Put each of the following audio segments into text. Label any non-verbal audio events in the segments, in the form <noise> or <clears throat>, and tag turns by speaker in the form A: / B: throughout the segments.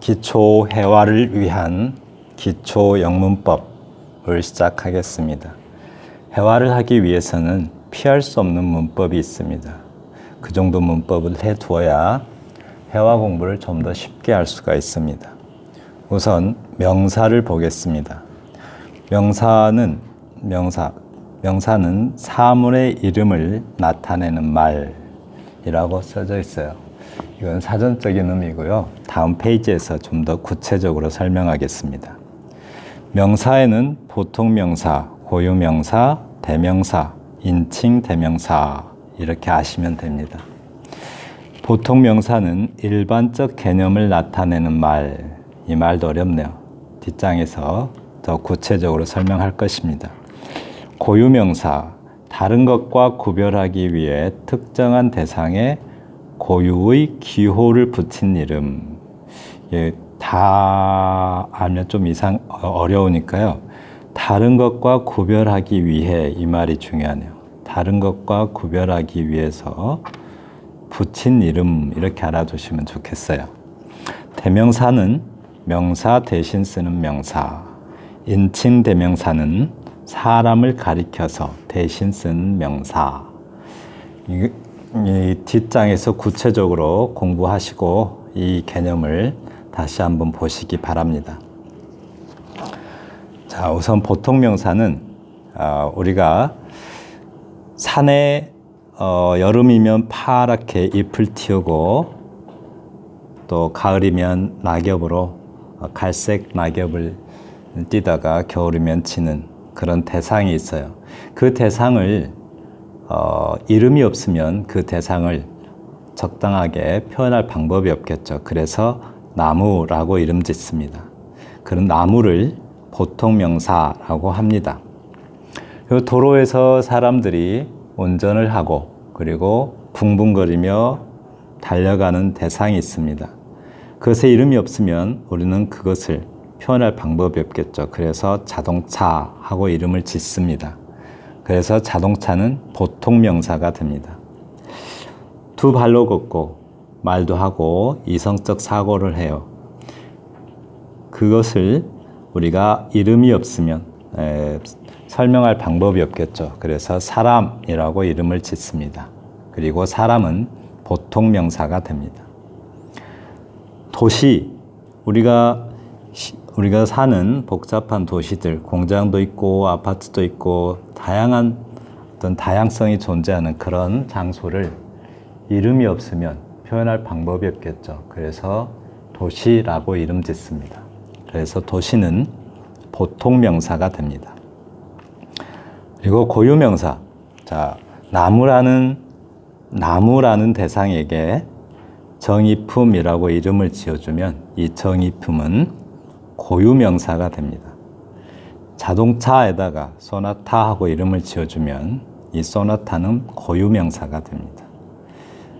A: 기초 회화를 위한 기초 영문법을 시작하겠습니다. 회화를 하기 위해서는 피할 수 없는 문법이 있습니다. 그 정도 문법을 해 두어야 회화 공부를 좀 더 쉽게 할 수가 있습니다. 우선 명사를 보겠습니다. 명사는 명사 명사는 사물의 이름을 나타내는 말이라고 써져 있어요. 이건 사전적인 의미고요. 다음 페이지에서 좀 더 구체적으로 설명하겠습니다. 명사에는 보통 명사, 고유 명사, 대명사, 인칭 대명사 이렇게 아시면 됩니다. 보통 명사는 일반적 개념을 나타내는 말, 이 말도 어렵네요. 뒷장에서 더 구체적으로 설명할 것입니다. 고유 명사, 다른 것과 구별하기 위해 특정한 대상에 고유의 기호를 붙인 이름. 예, 다 알면 좀 이상 어려우니까요. 다른 것과 구별하기 위해 이 말이 중요하네요. 다른 것과 구별하기 위해서 붙인 이름 이렇게 알아두시면 좋겠어요. 대명사는 명사 대신 쓰는 명사. 인칭 대명사는 사람을 가리켜서 대신 쓰는 명사. 이, 이 뒷장에서 구체적으로 공부하시고 이 개념을 다시 한번 보시기 바랍니다. 자, 우선 보통 명사는 어, 우리가 산에 어, 여름이면 파랗게 잎을 틔우고 또 가을이면 낙엽으로 어, 갈색 낙엽을 띠다가 겨울이면 치는 그런 대상이 있어요. 그 대상을 어, 이름이 없으면 그 대상을 적당하게 표현할 방법이 없겠죠. 그래서 나무라고 이름 짓습니다. 그런 나무를 보통 명사라고 합니다. 도로에서 사람들이 운전을 하고 그리고 붕붕거리며 달려가는 대상이 있습니다. 그것에 이름이 없으면 우리는 그것을 표현할 방법이 없겠죠. 그래서 자동차하고 이름을 짓습니다. 그래서 자동차는 보통 명사가 됩니다. 두 발로 걷고 말도 하고 이성적 사고를 해요. 그것을 우리가 이름이 없으면 에, 설명할 방법이 없겠죠. 그래서 사람이라고 이름을 짓습니다. 그리고 사람은 보통 명사가 됩니다. 도시, 우리가 우리가 사는 복잡한 도시들, 공장도 있고 아파트도 있고 다양한 어떤 다양성이 존재하는 그런 장소를 이름이 없으면 표현할 방법이 없겠죠. 그래서 도시라고 이름 짓습니다. 그래서 도시는 보통 명사가 됩니다. 그리고 고유 명사. 자, 나무라는 나무라는 대상에게 정의품이라고 이름을 지어주면 이 정의품은 고유 명사가 됩니다. 자동차에다가 소나타하고 이름을 지어주면 이 소나타는 고유 명사가 됩니다.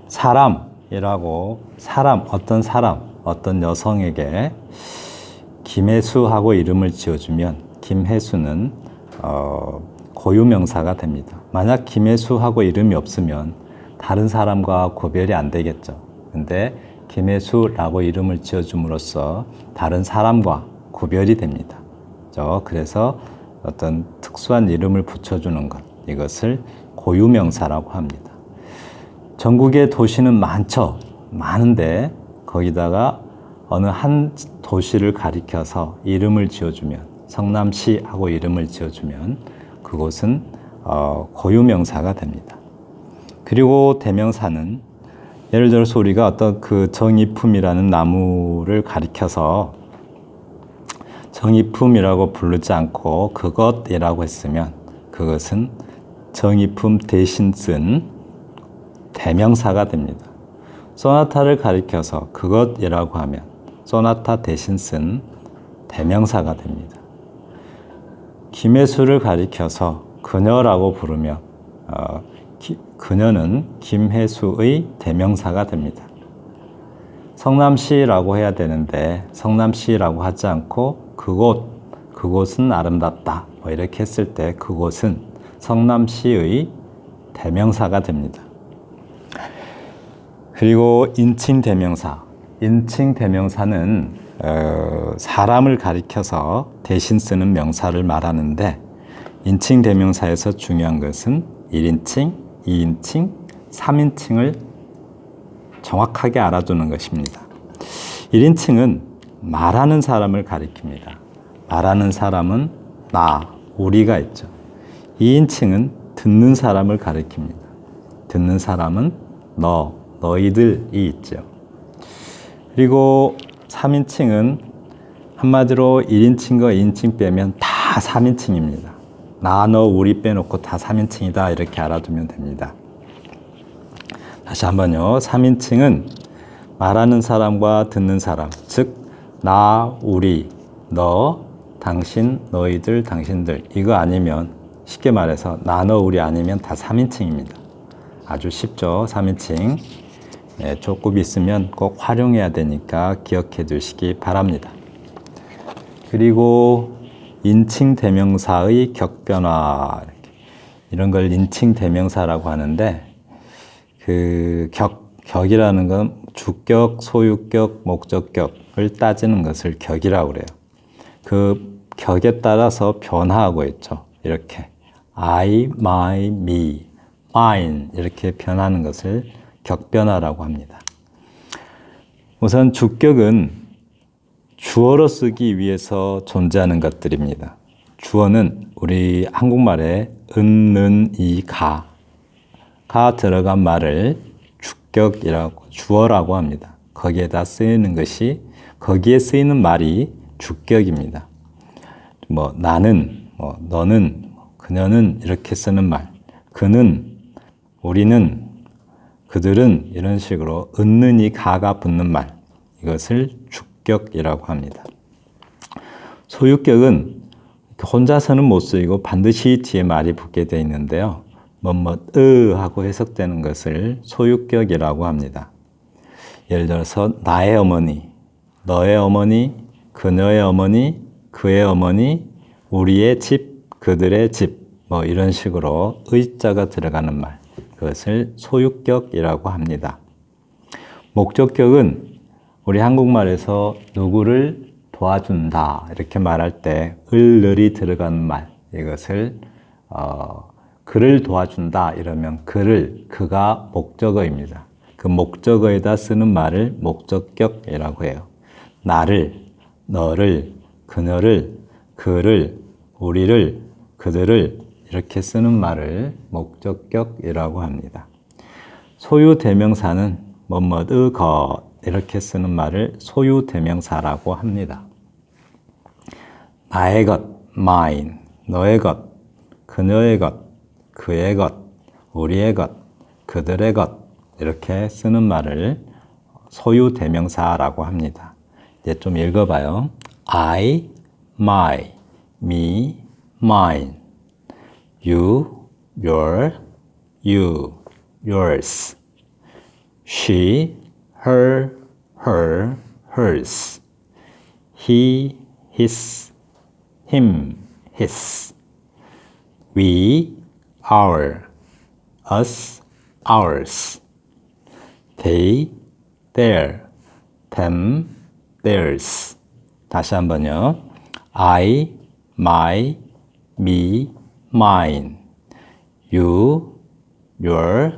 A: 사람이라고 사람 어떤 사람 어떤 여성에게 김혜수하고 이름을 지어주면 김혜수는 어, 고유 명사가 됩니다. 만약 김혜수하고 이름이 없으면 다른 사람과 구별이 안 되겠죠. 근데 김혜수라고 이름을 지어줌으로써 다른 사람과 구별이 됩니다. 그래서 어떤 특수한 이름을 붙여주는 것, 이것을 고유명사라고 합니다. 전국의 도시는 많죠. 많은데 거기다가 어느 한 도시를 가리켜서 이름을 지어주면 성남시하고 이름을 지어주면 그곳은 어, 고유명사가 됩니다. 그리고 대명사는 예를 들어서 우리가 어떤 그 정이품이라는 나무를 가리켜서 정이품이라고 부르지 않고 그것이라고 했으면 그것은 정이품 대신 쓴 대명사가 됩니다. 소나타를 가리켜서 그것이라고 하면 소나타 대신 쓴 대명사가 됩니다. 김혜수를 가리켜서 그녀라고 부르면 어, 기, 그녀는 김혜수의 대명사가 됩니다. 성남시라고 해야 되는데 성남시라고 하지 않고 그곳 그곳은 아름답다 뭐 이렇게 했을 때 그곳은 성남시의 대명사가 됩니다. 그리고 인칭 대명사 인칭 대명사는 어, 사람을 가리켜서 대신 쓰는 명사를 말하는데 인칭 대명사에서 중요한 것은 1인칭, 2인칭, 3인칭을 정확하게 알아두는 것입니다. 1인칭은 말하는 사람을 가리킵니다. 말하는 사람은 나, 우리가 있죠. 2인칭은 듣는 사람을 가리킵니다. 듣는 사람은 너, 너희들이 있죠. 그리고 3인칭은 한마디로 1인칭과 2인칭 빼면 다 3인칭입니다. 나, 너, 우리 빼놓고 다 3인칭이다 이렇게 알아두면 됩니다. 다시 한번요. 3인칭은 말하는 사람과 듣는 사람, 즉, 나, 우리, 너, 당신, 너희들, 당신들. 이거 아니면 쉽게 말해서 나, 너, 우리 아니면 다 3인칭입니다. 아주 쉽죠. 3인칭. 네, 조금 있으면 꼭 활용해야 되니까 기억해 두시기 바랍니다. 그리고 인칭 대명사의 격변화. 이런 걸 인칭 대명사라고 하는데 그 격, 격이라는 건 주격, 소유격, 목적격을 따지는 것을 격이라고 그래요. 그 격에 따라서 변화하고 있죠. 이렇게 I, my, me, mine 이렇게 변하는 것을 격변화라고 합니다. 우선 주격은 주어로 쓰기 위해서 존재하는 것들입니다. 주어는 우리 한국말에 은, 는, 이, 가, 가 들어간 말을 주격이라고, 주어라고 합니다. 거기에다 쓰이는 것이, 거기에 쓰이는 말이 주격입니다. 뭐, 나는, 뭐, 너는, 그녀는 이렇게 쓰는 말, 그는, 우리는, 그들은 이런 식으로 은는 이 가가 붙는 말, 이것을 주격이라고 합니다. 소유격은 혼자서는 못 쓰이고 반드시 뒤에 말이 붙게 되어 있는데요. 뭐뭐 으 하고 해석되는 것을 소유격이라고 합니다. 예를 들어서 나의 어머니, 너의 어머니, 그녀의 어머니, 그의 어머니, 우리의 집, 그들의 집, 뭐 이런 식으로 의자가 들어가는 말, 그것을 소유격이라고 합니다. 목적격은 우리 한국말에서 누구를 도와준다 이렇게 말할 때 을늘이 들어간 말 이것을 어, 그를 도와준다 이러면 그를 그가 목적어입니다. 그 목적어에다 쓰는 말을 목적격이라고 해요. 나를, 너를, 그녀를, 그를, 우리를, 그들을 이렇게 쓰는 말을 목적격이라고 합니다. 소유 대명사는 뭐뭐의 것 이렇게 쓰는 말을 소유 대명사라고 합니다. 나의 것, mine, 너의 것, 그녀의 것, 그의 것, 우리의 것, 그들의 것 이렇게 쓰는 말을 소유 대명사라고 합니다. 이제 좀 읽어봐요. I, my, me, mine, you, your, you, yours, she, her, her, hers, he, his, him, his, we, our, us, ours, they, their, them, theirs. 다시 한번요. I, my, me, mine, you, your,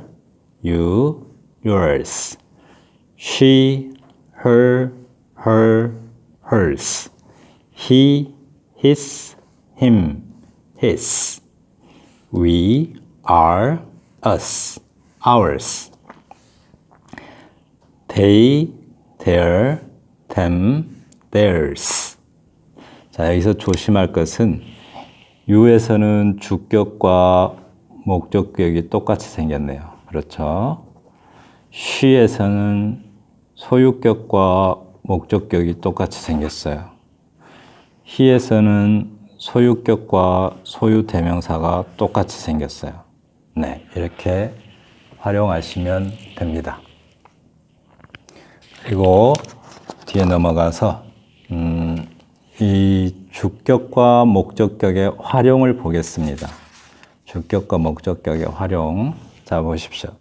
A: you, yours, she, her, her, hers, he, his, him, his, We, are, us, ours, they, their, them, theirs. 자, 여기서 조심할 것은 유에서는 주격과 목적격이 똑같이 생겼네요. 그렇죠? 쉬에서는 소유격과 목적격이 똑같이 생겼어요. 히에서는 소유격과 소유 대명사가 똑같이 생겼어요. 네, 이렇게 활용하시면 됩니다. 그리고 뒤에 넘어가서 음, 이 주격과 목적격의 활용을 보겠습니다. 주격과 목적격의 활용. 자, 보십시오.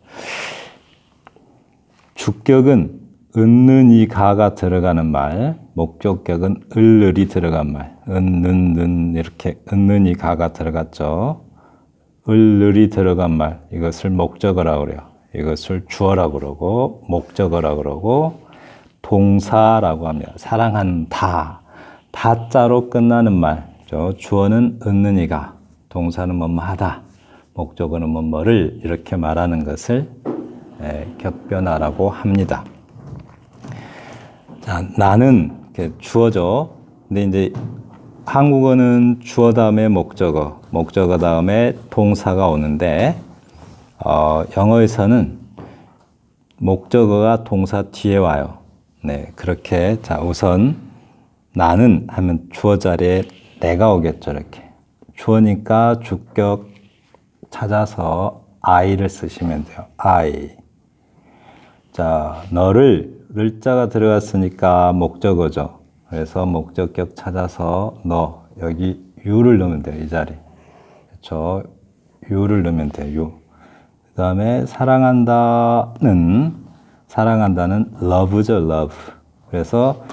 A: 주격은 은는 이 가가 들어가는 말, 목적격은 을을이 들어간 말, 은는 는 이렇게 은는 이 가가 들어갔죠. 을을이 들어간 말, 이것을 목적어라고 그래요. 이것을 주어라고 그러고 목적어라고 그러고 동사라고 합니다. 사랑한다. 다자로 끝나는 말. 죠. 주어는 은는 이가, 동사는 뭐뭐 하다. 목적어는 뭐 뭐를 이렇게 말하는 것을 예, 격변화라고 합니다. 자, 나는 이렇게 주어죠. 근데 이제 한국어는 주어 다음에 목적어, 목적어 다음에 동사가 오는데 어, 영어에서는 목적어가 동사 뒤에 와요. 네, 그렇게 자 우선 나는 하면 주어 자리에 내가 오겠죠, 이렇게. 주어니까 주격 찾아서 I를 쓰시면 돼요. I. 자, 너를 를자가 들어갔으니까 목적어죠. 그래서 목적격 찾아서 너 여기 you를 넣으면 돼요. 이 자리. 그렇죠? you를 넣으면 돼요. you. 그다음에 사랑한다는 사랑한다는 love죠, love. 그래서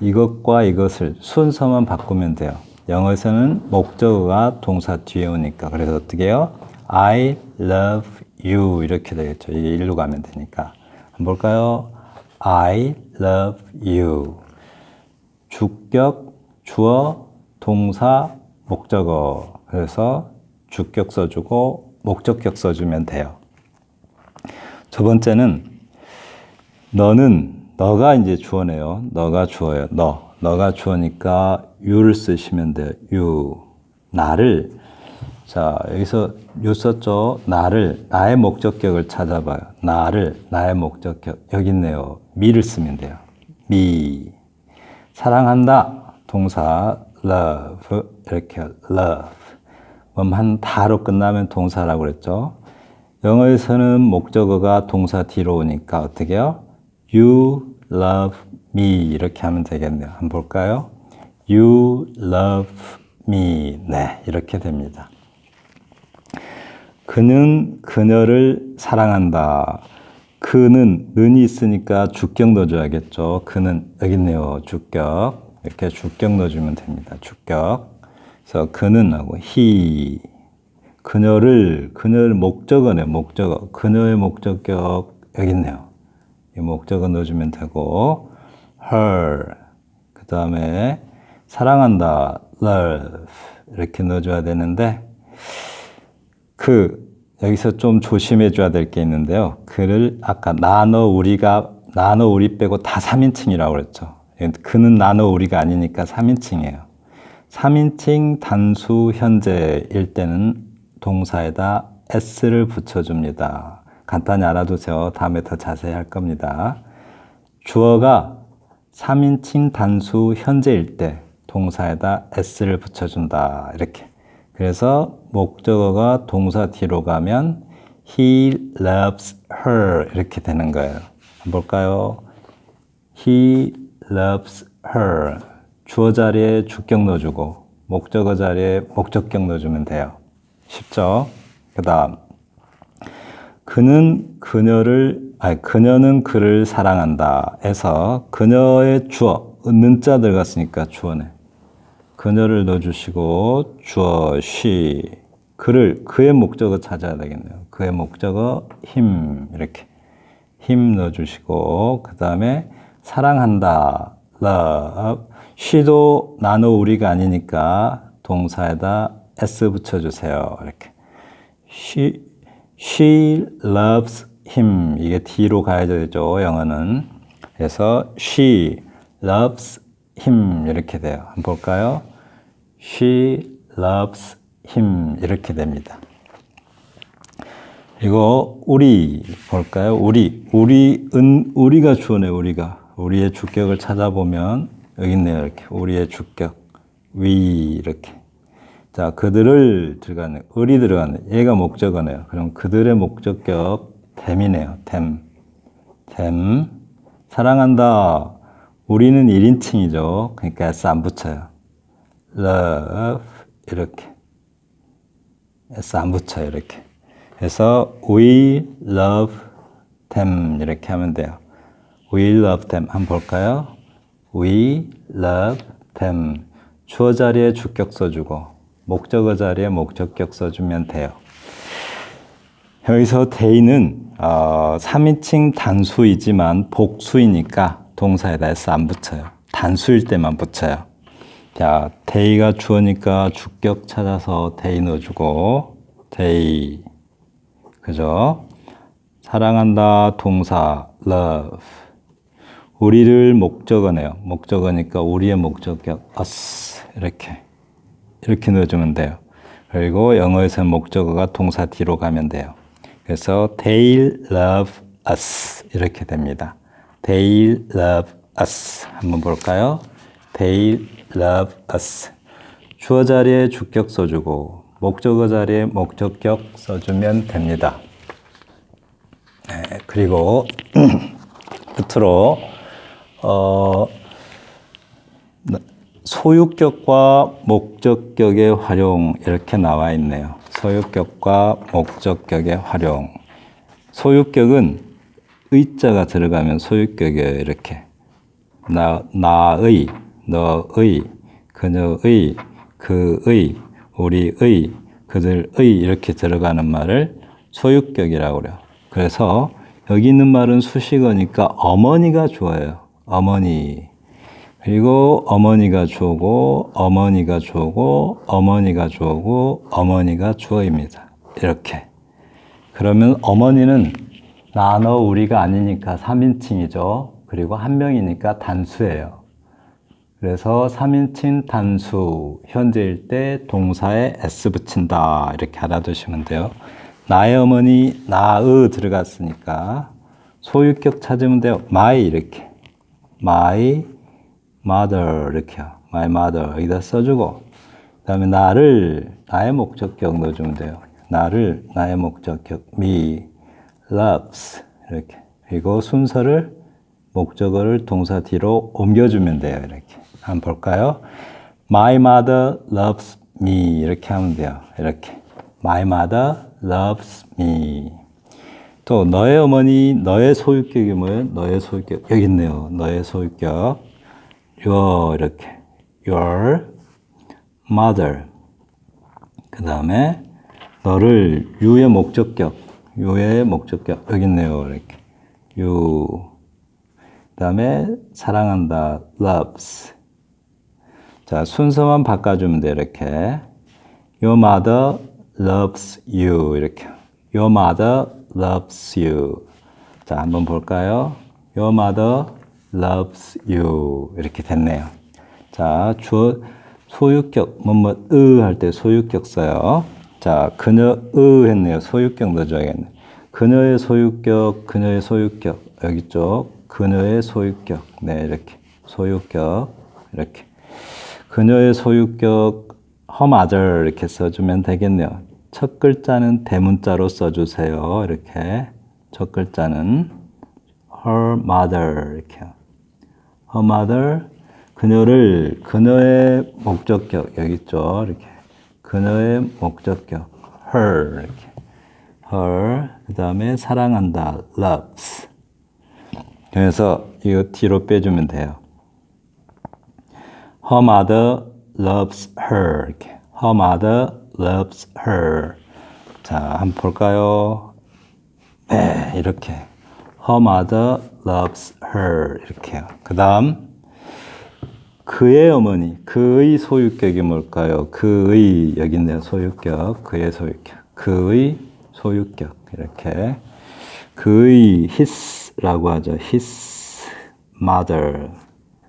A: 이것과 이것을 순서만 바꾸면 돼요. 영어에서는 목적어가 동사 뒤에 오니까 그래서 어떻게 해요? I love you 이렇게 되겠죠. 이게 일로 가면 되니까. 볼까요? I love you. 주격, 주어, 동사, 목적어. 그래서 주격 써주고 목적격 써주면 돼요. 두 번째는 너는 너가 이제 주어네요. 너가 주어요. 너. 너가 주어니까 you를 쓰시면 돼요. you. 나를 자, 여기서 요 썼죠. 나를, 나의 목적격을 찾아봐요. 나를, 나의 목적격. 여기 있네요. 미를 쓰면 돼요. 미. 사랑한다. 동사, love. 이렇게, love. 한 다로 끝나면 동사라고 그랬죠. 영어에서는 목적어가 동사 뒤로 오니까 어떻게 해요? You love me. 이렇게 하면 되겠네요. 한번 볼까요? You love me. 네, 이렇게 됩니다. 그는 그녀를 사랑한다. 그는 는이 있으니까 주격 넣어줘야겠죠. 그는 여기 있네요. 주격 이렇게 주격 넣어주면 됩니다. 주격. 그래서 그는 하고 he 그녀를 그녀를 목적어네 목적어 그녀의 목적격 여기 있네요. 이 목적어 넣어주면 되고 her 그 다음에 사랑한다 love 이렇게 넣어줘야 되는데 그 여기서 좀 조심해 줘야 될 게 있는데요. 그를 아까 나너 우리가 나너 우리 빼고 다 3인칭이라고 그랬죠. 그는 나너 우리가 아니니까 3인칭이에요. 3인칭 단수 현재일 때는 동사에다 s를 붙여줍니다. 간단히 알아두세요. 다음에 더 자세히 할 겁니다. 주어가 3인칭 단수 현재일 때 동사에다 s를 붙여준다. 이렇게. 그래서 목적어가 동사 뒤로 가면 he loves her 이렇게 되는 거예요. 볼까요? he loves her 주어 자리에 주격 넣어주고 목적어 자리에 목적격 넣어주면 돼요. 쉽죠? 그 다음 그는 그녀를 아니 그녀는 그를 사랑한다 해서 그녀의 주어 은자 들어갔으니까 주어네. 그녀를 넣어주시고 주어 she 그를 그의 목적어 찾아야 되겠네요. 그의 목적어 힘 이렇게 힘 넣어주시고 그 다음에 사랑한다 love she도 나노 우리가 아니니까 동사에다 s 붙여주세요. 이렇게 she she loves him 이게 뒤로 가야 되죠 영어는 그래서 she loves him 이렇게 돼요. 한번 볼까요? She loves him 이렇게 됩니다. 이거 우리 볼까요? 우리 우리 은 우리가 주어네 우리가 우리의 주격을 찾아보면 여기 있네요 이렇게 우리의 주격 위 이렇게 자 그들을 들어가네 을이 들어가네 얘가 목적어네요. 그럼 그들의 목적격 댐이네요. 댐 댐. 사랑한다 우리는 1인칭이죠. 그러니까 S 안 붙여요. Love 이렇게 S 안 붙여요. 이렇게 그래서 we love them 이렇게 하면 돼요. We love them. 한번 볼까요? We love them. 주어 자리에 주격 써주고 목적어 자리에 목적격 써주면 돼요. 여기서 they는 어, 3인칭 단수이지만 복수이니까 동사에다 s 안 붙여요. 단수일 때만 붙여요. 자, they가 주어니까 주격 찾아서 they 넣어주고 they 그죠? 사랑한다 동사 love 우리를 목적어네요. 목적어니까 우리의 목적격 us 이렇게 이렇게 넣어주면 돼요. 그리고 영어에서는 목적어가 동사 뒤로 가면 돼요. 그래서 they love us 이렇게 됩니다. they love us 한번 볼까요? they love us 주어 자리에 주격 써주고 목적어 자리에 목적격 써주면 됩니다. 네, 그리고 <clears throat> 끝으로 어, 소유격과 목적격의 활용 이렇게 나와 있네요. 소유격과 목적격의 활용. 소유격은 의자가 들어가면 소유격이에요. 이렇게 나 나의, 너의, 그녀의, 그의, 우리의, 그들의 이렇게 들어가는 말을 소유격이라고 그래요. 그래서 여기 있는 말은 수식어니까 어머니가 좋아요. 어머니. 그리고 어머니가 주어고 어머니가 주어고 어머니가 주어고 어머니가 주어입니다. 이렇게. 그러면 어머니는 나, 너, 우리가 아니니까 3인칭이죠. 그리고 한 명이니까 단수예요. 그래서 3인칭 단수 현재일 때 동사에 s 붙인다. 이렇게 알아두시면 돼요. 나의 어머니 나의 들어갔으니까 소유격 찾으면 돼요. my 이렇게. my mother 이렇게요. my mother 여기다 써주고 그다음에 나를 나의 목적격 넣어주면 돼요. 나를 나의 목적격 me loves 이렇게 그리고 순서를 목적어를 동사 뒤로 옮겨주면 돼요. 이렇게 한번 볼까요? My mother loves me. 이렇게 하면 돼요. 이렇게. My mother loves me. 또 너의 어머니 너의 소유격이 뭐예요? 너의 소유격. 여기 있네요. 너의 소유격. your 이렇게. Your mother. 그 다음에 너를 you의 목적격. you의 목적격. 여기 있네요. 이렇게. you 그 다음에 사랑한다. loves 자 순서만 바꿔주면 돼 이렇게. Your mother loves you. 이렇게. Your mother loves you. 자 한번 볼까요? Your mother loves you. 이렇게 됐네요. 자 주어 소유격 뭐뭐 으 할 때 소유격 써요. 자 그녀 으 했네요. 소유격 넣어줘야겠네. 그녀의 소유격 그녀의 소유격. 여기 있죠 그녀의 소유격. 네 이렇게. 소유격. 이렇게 그녀의 소유격 mother 이렇게 써주면 되겠네요. 첫 글자는 대문자로 써주세요. 이렇게 첫 글자는 her mother 이렇게 her mother 그녀를 그녀의 목적격 여기 있죠. 이렇게 그녀의 목적격 her 이렇게 her 그 다음에 사랑한다 loves 그래서 이거 뒤로 빼주면 돼요. Her mother loves her. 이렇게. Her mother loves her. 자, 한번 볼까요? 네, 이렇게. Her mother loves her. 이렇게요. 그 다음, 그의 어머니, 그의 소유격이 뭘까요? 그의, 여기 있네요. 소유격. 그의 소유격. 그의 소유격. 이렇게. 그의 his라고 하죠. his mother.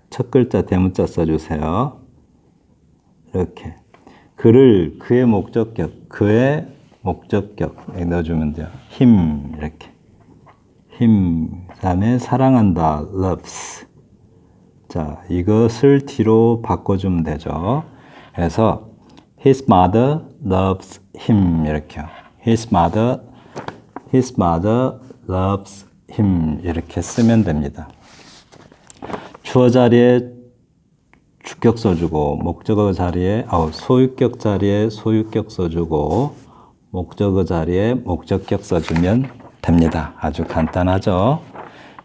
A: 첫 글자 대문자 써주세요. 이렇게. 그를 그의 목적격, 그의 목적격 넣어주면 돼요. him 이렇게. him 그다음에 사랑한다 loves. 자 이것을 뒤로 바꿔주면 되죠. 그래서 his mother loves him 이렇게요. his mother his mother loves him 이렇게 쓰면 됩니다. 주어 자리에 주격 써주고 목적어 자리에 어, 소유격 자리에 소유격 써주고 목적어 자리에 목적격 써주면 됩니다. 아주 간단하죠.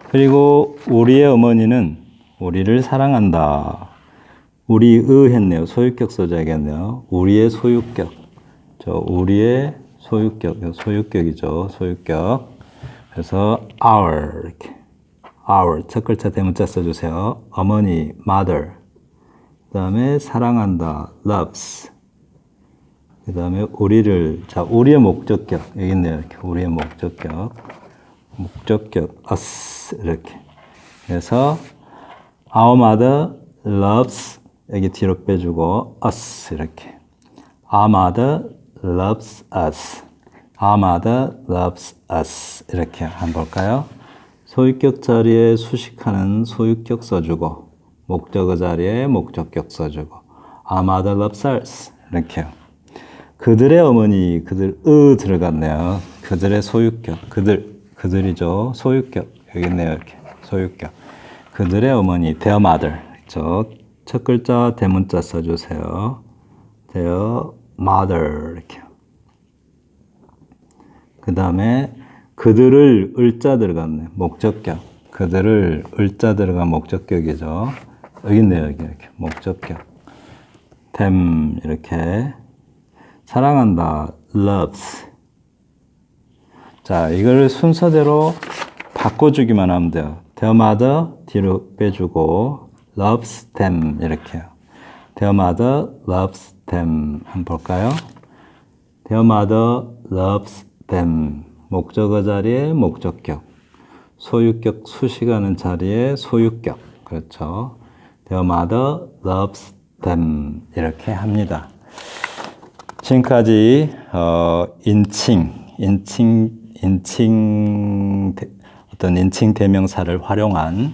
A: 그리고 우리의 어머니는 우리를 사랑한다. 우리의 했네요. 소유격 써줘야겠네요. 우리의 소유격. 저 우리의 소유격. 소유격이죠. 소유격. 그래서 our 이렇게. Our 첫 글자 대문자 써주세요. 어머니 mother. 그 다음에 사랑한다 loves. 그 다음에 우리를 자 우리의 목적격 여기 있네요. 이렇게 우리의 목적격. 목적격 us 이렇게. 그래서 our mother loves 여기 뒤로 빼주고 us 이렇게. Our mother loves us. Our mother loves us. 이렇게 한번 볼까요? 소유격 자리에 수식하는 소유격 써주고 목적어 자리에 목적격 써주고 loves us. 이렇게요. 그들의 어머니, 그들, 으 들어갔네요. 그들의 소유격, 그들, 그들이죠. 소유격. 여기 있네요. 이렇게. 소유격. 그들의 어머니, their mother. 저, 첫 글자 대문자 써주세요. their mother. 이렇게. 그 다음에 그들을 을자 들어갔네. 목적격. 그들을 을자 들어간 목적격이죠. 여기 있네요. 여기 이렇게. 목적격. them 이렇게. 사랑한다. loves. 자, 이걸 순서대로 바꿔주기만 하면 돼요. their mother 뒤로 빼주고 loves them 이렇게요. their mother loves them 한번 볼까요? their mother loves them 목적어 자리에 목적격 소유격 수식하는 자리에 소유격 그렇죠. their mother loves them 이렇게 합니다. 지금까지 어, 인칭, 인칭, 인칭 대- 어떤 인칭 대명사를 활용한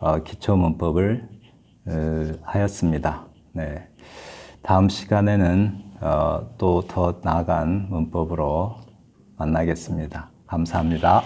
A: 어, 기초 문법을 어, 하였습니다. 네. 다음 시간에는 어, 또더 나아간 문법으로 만나겠습니다. 감사합니다.